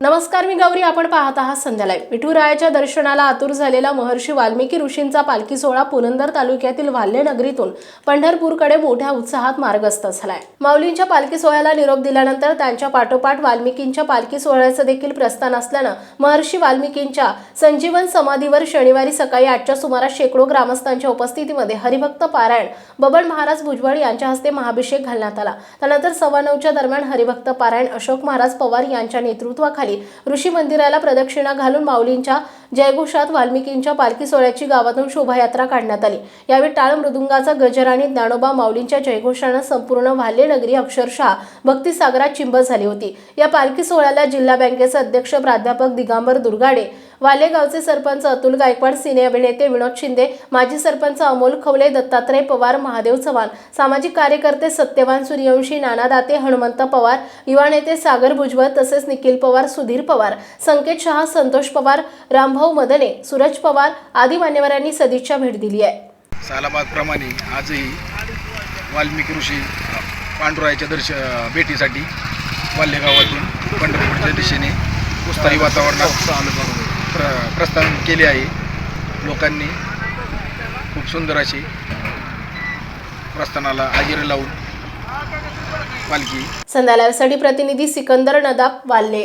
नमस्कार मी गौरी. आपण पाहत आहात संध्यालय विठुरायाच्या दर्शनाला आतुर झालेला महर्षी वाल्मिकी ऋषींचा पालखी सोहळा पुरंदर तालुक्यातील वाल्हे नगरीतून पंढरपूरकडे मोठ्या उत्साहात मार्गस्थ झालाय. माऊलींच्या पालखी सोहळ्याला निरोप दिल्यानंतर त्यांच्या पाठोपाठ वाल्मिकींच्या पालखी सोहळ्याचं देखील प्रस्थान असल्यानं महर्षी वाल्मिकींच्या संजीवन समाधीवर शनिवारी सकाळी आठच्या सुमारास शेकडो ग्रामस्थांच्या उपस्थितीमध्ये हरिभक्त पारायण बबन महाराज भुजबळ यांच्या हस्ते महाभिषेक घालण्यात आला. त्यानंतर सव्वा नऊच्या दरम्यान हरिभक्त पारायण अशोक महाराज पवार यांच्या नेतृत्वाखाली ऋषी मंदिराला प्रदक्षिणा घालून माऊलींच्या जयघोषात वाल्मिकींच्या पालखी सोहळ्याची गावातून शोभायात्रा काढण्यात आली. यावेळी टाळ मृदुंगाचा गजर आणि ज्ञानोबा माऊलींच्या जयघोषानं संपूर्ण वाल्हे नगरी अक्षरशः भक्तिसागरात चिंब झाली होती. या पालखी सोहळ्याला जिल्हा बँकेचे अध्यक्ष प्राध्यापक दिगांबर दुर्गाडे वालेगावचे सरपंच अतुल गायकवाड सिने अभिनेते विनोद शिंदे माजी सरपंच अमोल खवले दत्तात्रय पवार महादेव चव्हाण सामाजिक कार्यकर्ते सत्यवान सूर्यवंशी नाना दाते हनुमंत पवार युवा नेते सागर भुजबळ तसेच निखिल पवार सुधीर पवार संकेत शहा संतोष पवार रामभाऊ मदने सूरज पवार आदी मान्यवरांनी सदिच्छा भेट दिली आहे. सालाबादप्रमाणे आजही वाल्मिकी ऋषी पांडुरायाच्या दर्श भेटीसाठी वाल्हे गावातून पंढरपूरच्या दिशेने उत्साही वातावरणात प्र प्रस्थान केले आहे. लोकांनी खूप सुंदर अशी प्रस्थानाला हजेरी लावून पालखी संध्या लाईव्हसाठी प्रतिनिधी सिकंदर नदाब वाल्ले